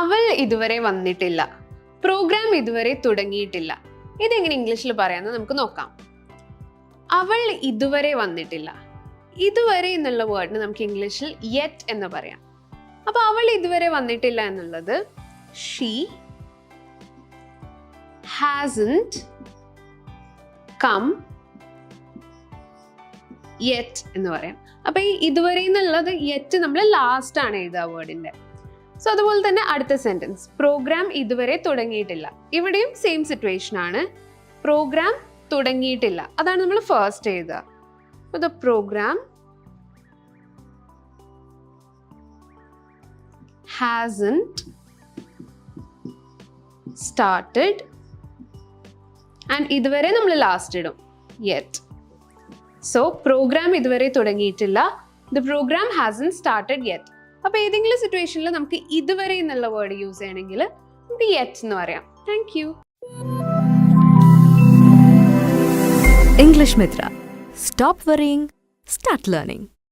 അവൾ ഇതുവരെ വന്നിട്ടില്ല. പ്രോഗ്രാം ഇതുവരെ തുടങ്ങിയിട്ടില്ല. ഇതെങ്ങനെ ഇംഗ്ലീഷിൽ പറയാമെന്ന് നമുക്ക് നോക്കാം. അവൾ ഇതുവരെ വന്നിട്ടില്ല. ഇതുവരെ എന്നുള്ള വേർഡിന് നമുക്ക് ഇംഗ്ലീഷിൽ യെറ്റ് എന്ന് പറയാം. അപ്പൊ അവൾ ഇതുവരെ വന്നിട്ടില്ല എന്നുള്ളത് ഷീ ഹാസന്റ് കം യെറ്റ് എന്ന് പറയാം. അപ്പൊ ഈ ഇതുവരെ എന്നുള്ളത് യെറ്റ് നമ്മൾ ലാസ്റ്റ് ആണ് എഴുതുക വേർഡിന്റെ സോ അതുപോലെ തന്നെ അടുത്ത സെന്റൻസ് പ്രോഗ്രാം ഇതുവരെ തുടങ്ങിയിട്ടില്ല. ഇവിടെയും സെയിം സിറ്റുവേഷൻ ആണ്. പ്രോഗ്രാം തുടങ്ങിയിട്ടില്ല. അതാണ് നമ്മൾ ഫസ്റ്റ് എഴുതുക. The programme hasn't started and ഇതുവരെ നമ്മൾ ലാസ്റ്റ് ഇടും. യെറ്റ് സോ പ്രോഗ്രാം ഇതുവരെ തുടങ്ങിയിട്ടില്ല. The program hasn't started yet അപ്പൊ ഏതെങ്കിലും സിറ്റുവേഷനിൽ നമുക്ക് ഇതുവരെ എന്നുള്ള വേർഡ് യൂസ് ചെയ്യണമെങ്കിൽ നമുക്ക് യെറ്റ് എന്ന് പറയാം. Thank you English Mitra stop worrying start learning.